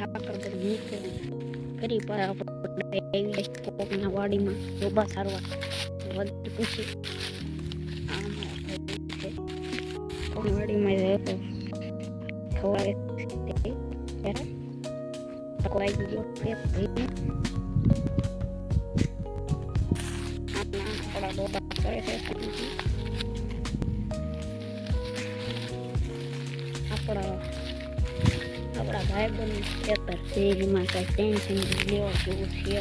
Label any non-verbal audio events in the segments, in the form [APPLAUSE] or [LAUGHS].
ઠાકર નીકળી કરી પર આપણે કોકના વાડીમાં. ડોબા સારવા વધુ પૂછી. કોકની વાડીમાં રહેતો. ખવાય તે ત્યારે ગયો. કે ભાઈને આમાં આપણા આપણા ભાઈબંધ ખેતર છે એમાં કંઈ ટેન્શન લેવા જેવું છે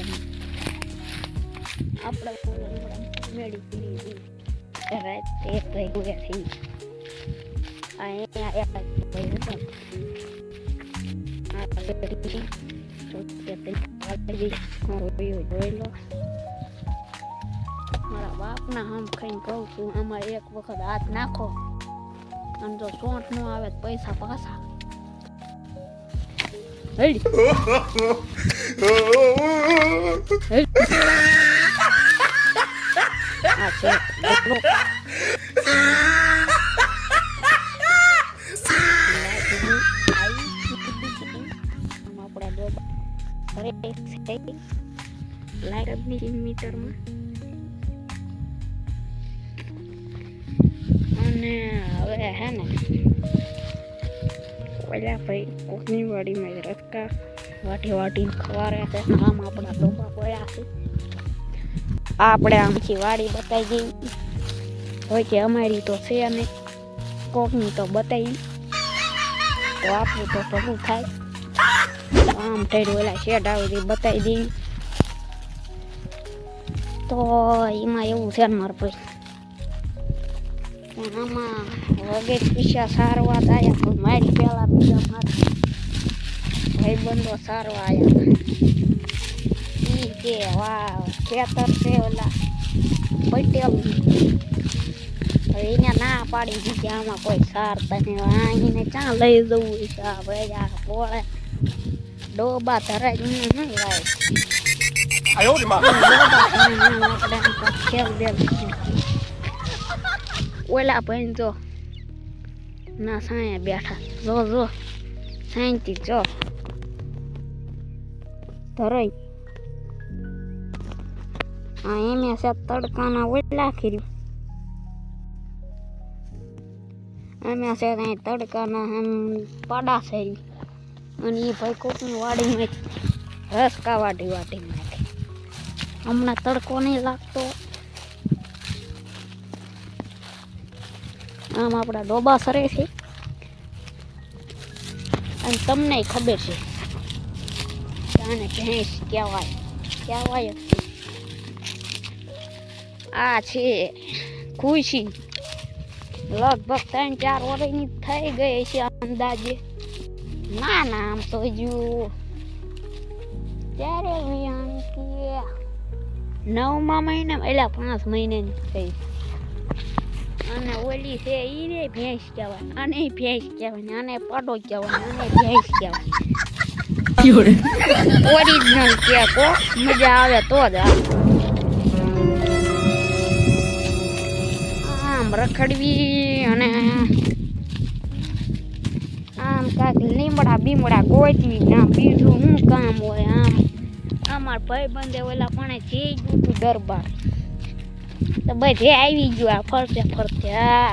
આપણા હમણાં મેળી પીડી હતી રાતે ભાઈ ગયા થઈ અહીંયા ભાઈ બેટી છે તે આગળ મારો બાપના હમ ખાઈને કહું છું આમાં એક વખત હાથ નાખો અને જો સોંઠ ન આવે પૈસા પાછા હેડી આ છે એટલો આપણા ડોબા ઘરે છે લાઈટની મીટરમાં અને હવે હે ને ઓલા ભાઈ, કોકની વાડીમાં રટકા વાટી વાટીને ખવારે છે. આમ આપણા ડોબા પડ્યા છે આપણે આમથી વાડી બતાવી ગઈ હોય કે અમારી તો છે અને કોકની તો બતાવી તો આપણું તો ભગું થાય. આમ થઈને ઓલા શેડ આવી બતાવી દઈ તો એમાં એવું છે ને મારા ભાઈ આમાં વગેરે પીછા સારવા થયા પણ મારી પહેલા બીજા મારા ભાઈબંધો સારવા આવ્યા એ કે વાહ ખેતર છે ઓલા પટેલ એને ના પાડી દીધી આમાં કોઈ સારતા નહીં આઈને ક્યાં લઈ જવું છે આપણે આ પોળે ડોબા ધરાય નહીં લાય ડોબા આપણે ખેલ દેવું ઓલા ભાઈ જો. ના સાયા બેઠા. જો જો. સાયન્તી જો. ધરાઈ આ એમે છે તડકાના ઓલા ખીર્યું અમે છે કઈ તડકાના આમ પાડા છે અને એ ભાઈ કોકની વાડીમાં રસકા વાટી વાટી નાખે હમણાં તડકો નહીં લાગતો. આમ આપણા ડોબા સરે છે. અને તમને ખબર છે આને ભેંસ કહેવાય. કહેવાય આ છે ખુશી. લગભગ ત્રણ ચાર વર્ષની થઈ ગઈ છે અંદાજે. ના ના, આમ તો હજુ ત્યારે નવમા મહિના એટલે પાંચ મહિનાની થઈ. અને ઓલી છે ઈ રે ભેંસ કહેવાય. આને ભેંસ કહેવાય આને પાડો કહેવાય આને ભેંસ કહેવાય. ઓરિજિનલ કે કો મજા આવે તો જ આમ રખડવી અને આમ કાંઈક લીમડા બીમડા ગોચવી ને બીજું શું કામ હોય આમ. અમાર ભાઈ બંધે ઓલા પણ જઈ ગયું દરબાર. તો બધે આવી ગયું આ ફરતે ફરતે આ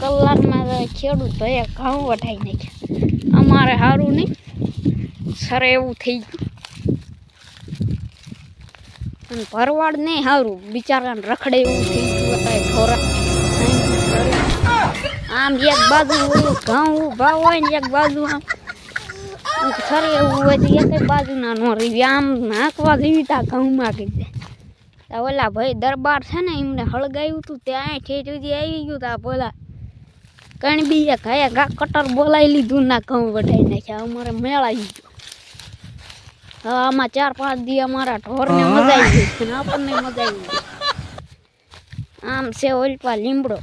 કલાકમાં ખેડૂત ભાઈ ઘઉં વઢાઈ નાખ્યા. અમારે સારું નહીં. સર એવું થઈ ગયું. ભરવાડ નહીં સારું બિચારાને રખડે એવું થઈ ગયું ખોરાક. આમ એક બાજુ ઓલું ઘઉં ભાવ હોય ને એક બાજુ આમ. સરે એવું હોય તો એક બાજુ ના નો રહી આમ નાખવા જેવી તા ઘઉં માગી તો ઓલા ભાઈ દરબાર છે ને એમને હળગાવ્યું હતું ત્યાં ઠેઠ સુધી આવી ગયું તા બોલા કણ બી એક હયા કટર બોલાવી લીધું ના ઘઉં વઢાઈ નાખ્યા. અમારે મેળાઈ ગયો. હવે આમાં ચાર પાંચ દી અમારા ઢોરને મજા આવી ગઈ આપણને મજા આવી ગઈ. આમ છે ઓલપા લીમડો.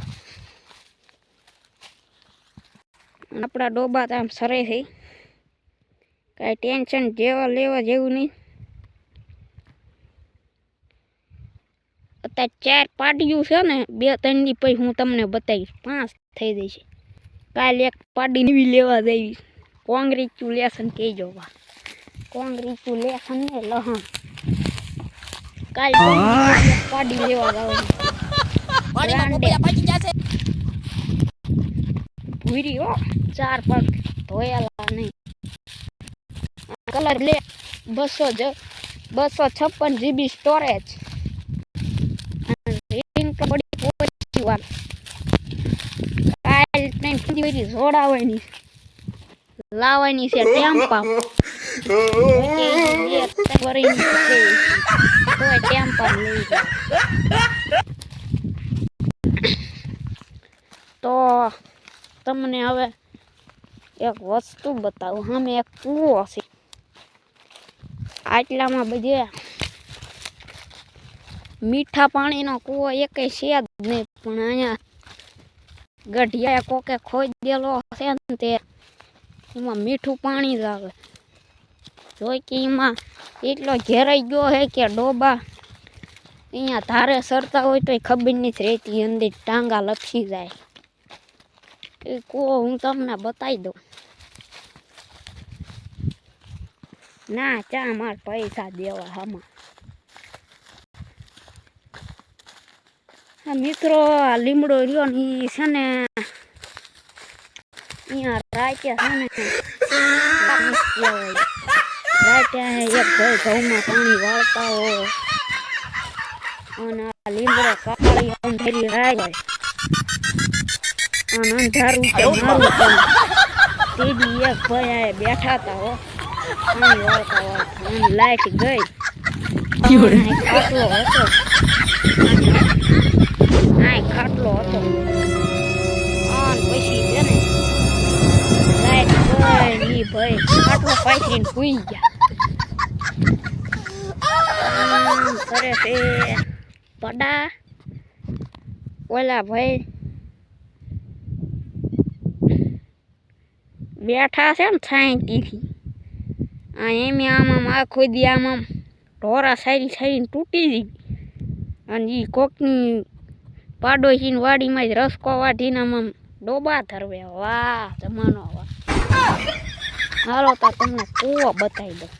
આપણા ડોબા તો આમ સરે થઈ કાંઈ ટેન્શન જેવા લેવા જેવું નહીં. અત્યારે ચાર પાડ્યું છે ને બે ત્રણ દી પછી હું તમને બતાવીશ. પાંચ થઈ જશે કાલે એક પાડી નવી લેવા જઈશ. કોંગ્રેચ્યુલેશન કહેજો બા. કોંગ્રેચ્યુલેશન ને લહણ. કાલે પાડી લેવા જવાનું ભૂરી હો ચાર પગ ધોયેલા નહીં. કલર લે બસો જ બસો છપ્પન જીબી સ્ટોરેજ વાર કાલ નહીં ફરી જોડાવાની લાવવાની છે ટેમ્પા. [LAUGHS] તો તમને હવે એક વસ્તુ બતાવું. સામે એક કૂવો છે. આટલામાં બધે મીઠા પાણીનો કૂવો એકે છે જ નહીં. પણ અહીંયા ગઢિયા કોકે ખોદેલો છે ને તે એમાં મીઠું પાણી જ આવે. જોઈ કે એમાં એટલો ઘેરાઈ ગયો છે કે ડોબા અહીંયા ધારે સરતા હોય તોય ખબર નથી રહેતી, અંદર ટાંગા લપસી જાય. એ કૂવો હું તમને બતાવી દઉં. ના, ચા માર પૈસા દેવા આમાં મિત્રો આ લીમડો રહ્યો ને ઈ છે ને અહીંયા રાતે છે ને રાતે એક ભાઈ ઘઉંમાં પાણી વાળતા હોય અને આ લીમડો કાળી અંધેરી રાય હોય. અને અંધારું મારું પણ તેડી એક ભાઈ બેઠા હતા હો. પાણી વાળતા વાળતા લાઈટ ગઈ. હતો. આ ખાટલો હતો અને પછી છે ને લાઈટ ગઈ ને ભાઈ ખાટલો પાથરીને સૂઈ ગયા કરે છે પડા ઓલા ભાઈ બેઠા છે ને છાંયતીથી આ એમ આમ આમ આખો દી આમ આમ ઢોરા સારી સારી તૂટી ગઈ અને એ કોકની પાડોશીની વાડીમાં જ રસકો વાઢીને ડોબા ધરવે. વાહ, જમાનો હાલો તો તમને કૂવો બતાવી દઉં.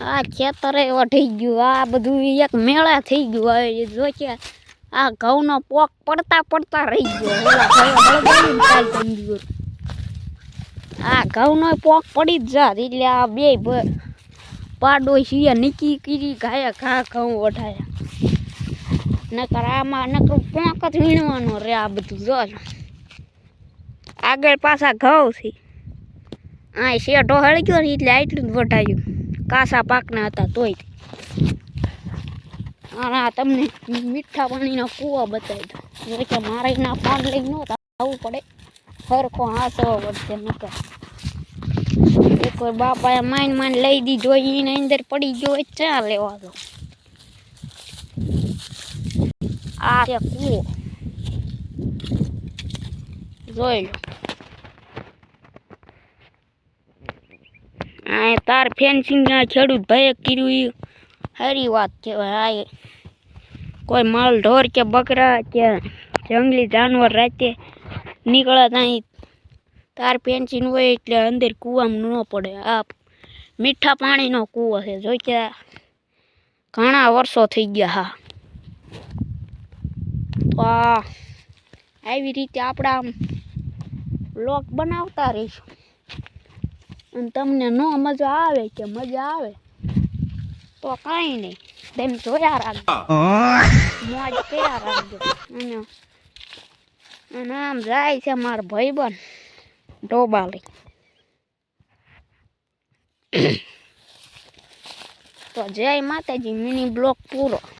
આ ખેતરે વઢી ગયું. આ બધું એક મેળા થઈ ગયું હવે જો કે આ ઘઉંનો પોક પડતા પડતા રહી ગયો. આ ઘઉંનો પોક પડી જ જાત. એટલે આ બે પાડોશીએ નીકી કીરી ખાયા, ઘા ઘઉં વઢાયા. નકર આમાં, નકર પોક જ વીણવાનો રે આ બધું, જો આગળ પાછા ઘઉં છે. આ હળી ગયો ને, એટલે આટલું જ વઢાયું. કાસા પાકના હતા તોય. આ તમને મીઠા પાણીનો કૂવા બતાવી દો કે મારે ના પાન લઈ ન આવવું પડે. સરખો હાથવો પડશે નકર. એક વાર બાપાએ માઇન માઇન લઈ દીધો એને અંદર પડી ગયો હોય ચા લેવા દો આ છે કૂવો. જોઈ લો. આ તાર ફેન્સિંગ ના ખેડૂત ભાઈએ કર્યું ઈ સારી વાત કહેવાય. આ કોઈ માલ ઢોર કે બકરા કે જંગલી જાનવર રાતે નીકળે ત્યાં તાર પેન્સિલ હોય એટલે અંદર કૂવામાં ન પડે. આ મીઠા પાણીનો કૂવો છે જોઈ કે ઘણા વર્ષો થઈ ગયા હા. તો આવી રીતે આપણા આમ બ્લોક બનાવતા રહીશું. અને તમને ન મજા આવે કે મજા આવે, તો કાંઈ નહીં. તેમ જોયા રાખજો. મોજ કર્યા રાખજો. અને આમ જાય છે મારો ભાઈબંધ. ડોબા લઈ તો જય માતાજી મિની બ્લોક પૂરો